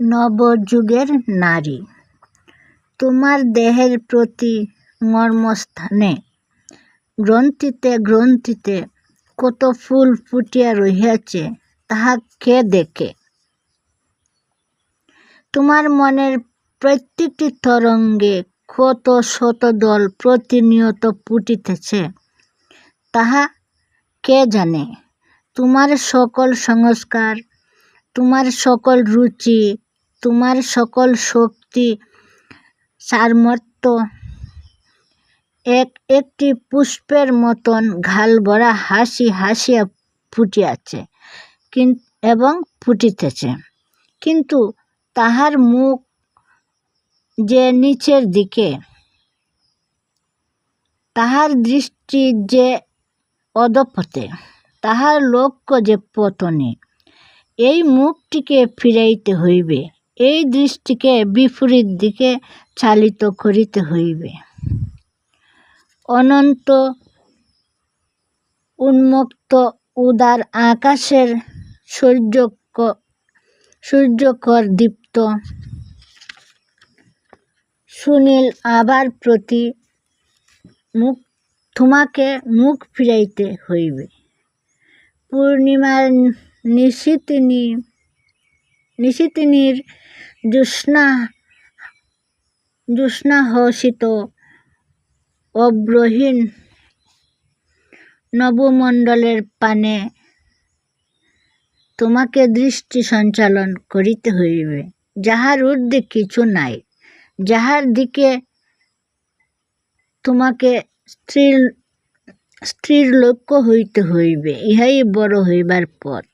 নবযুগের নারী। তোমার দেহের প্রতি মর্মস্থানে, গ্রন্থিতে গ্রন্থিতে কত ফুল ফুটিয়া রহিয়াছে, তাহা কে দেখে? তোমার মনের প্রত্যেকটি তরঙ্গে কত শত দল প্রতিনিয়ত ফুটিতেছে, তাহা কে জানে? তোমার সকল সংস্কার, তোমার সকল রুচি তোমার সকল শক্তি, সামর্থ্য, এক একটি পুষ্পের মতন ঘাল ভরা হাসি হাসিয়া ফুটিয়াছে এবং ফুটিতেছে। কিন্তু তাহার মুখ যে নিচের দিকে, তাহার দৃষ্টি যে অধপতে, তাহার লক্ষ্য যে পতনে, এই মুখটিকে ফিরাইতে হইবে। এই দৃষ্টিকে বিপরীত দিকে চালিত করিতে হইবে। অনন্ত উন্মুক্ত উদার আকাশের সূর্যকর দীপ্ত সুনীল আবার প্রতি মুখ তোমাকে মুখ ফিরাইতে হইবে। পূর্ণিমার নিশিতিনী নিশিতিনীর জ্যোৎস্না, জ্যোৎস্নাহসিত অভ্রহীন নবমণ্ডলের পানে তোমাকে দৃষ্টি সঞ্চালন করিতে হইবে। যাহার ঊর্ধ্বে কিছু নাই, যাহার দিকে তোমাকে স্ত্রীর স্ত্রীর লক্ষ্য হইতে হইবে, ইহাই বড় হইবার পথ।